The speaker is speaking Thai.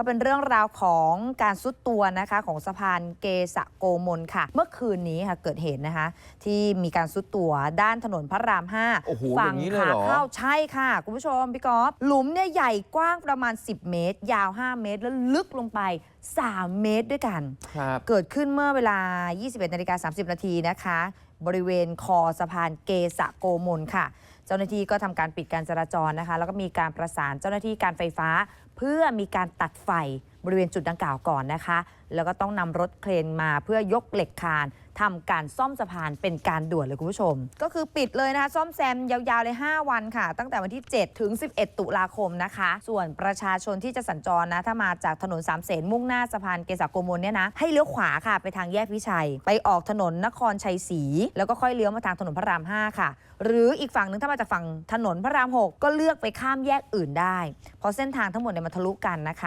ก็เป็นเรื่องราวของการซุดตัวนะคะของสะพานเกษะโกมลค่ะ เมื่อคืนนี้ค่ะเกิดเหตุนะคะ ที่มีการซุดตัวด้านถนนพระรามโอ้โห5ฝั่องย่างนี้เลยเหรอขาเข้าใช่ค่ะ คุณผู้ชมพี่กอฟหลุมเนี่ยใหญ่กว้างประมาณ 10 เมตร ยาว 5 เมตร แล้วลึกลงไป 3 เมตรด้วยกัน ครับ เกิดขึ้นเมื่อเวลา 21นาฬิกา30 นาทีนะคะ บริเวณคอสะพานเกษะโกมลค่ะ เจ้าหน้าที่ก็ทำการปิดการจราจรนะคะ แล้วก็มีการประสานเจ้าหน้าที่การไฟฟ้า เพื่อมีการตัดไฟ บริเวณจุดดังกล่าวก่อนนะคะ แล้วก็ต้องนำรถเครนมาเพื่อยกเหล็กคานทำการซ่อมสะพานเป็นการด่วนเลยคุณผู้ชม ก็คือปิดเลยนะคะ ซ่อมแซมยาวๆเลย 5 วันค่ะ ตั้งแต่วันที่ 7 ถึง 11 ตุลาคมนะคะ ส่วนประชาชนที่จะสัญจรนะ ถ้ามาจากถนนสามเสนมุ่งหน้าสะพานเกษาโกมลเนี่ยนะ ให้เลี้ยวขวาค่ะไปทางแยกวิชัย ไปออกถนนนครชัยศรีแล้วก็ค่อยเลี้ยวมาทางถนนพระราม 5 ค่ะ หรืออีกฝั่งหนึงถ้ามาจากฝั่งถนนพระราม 6 ก็เลือกไปข้ามแยกอื่นได้ เพราะเส้นทางทั้งหมดเนี่ยมันทะลุกันนะคะ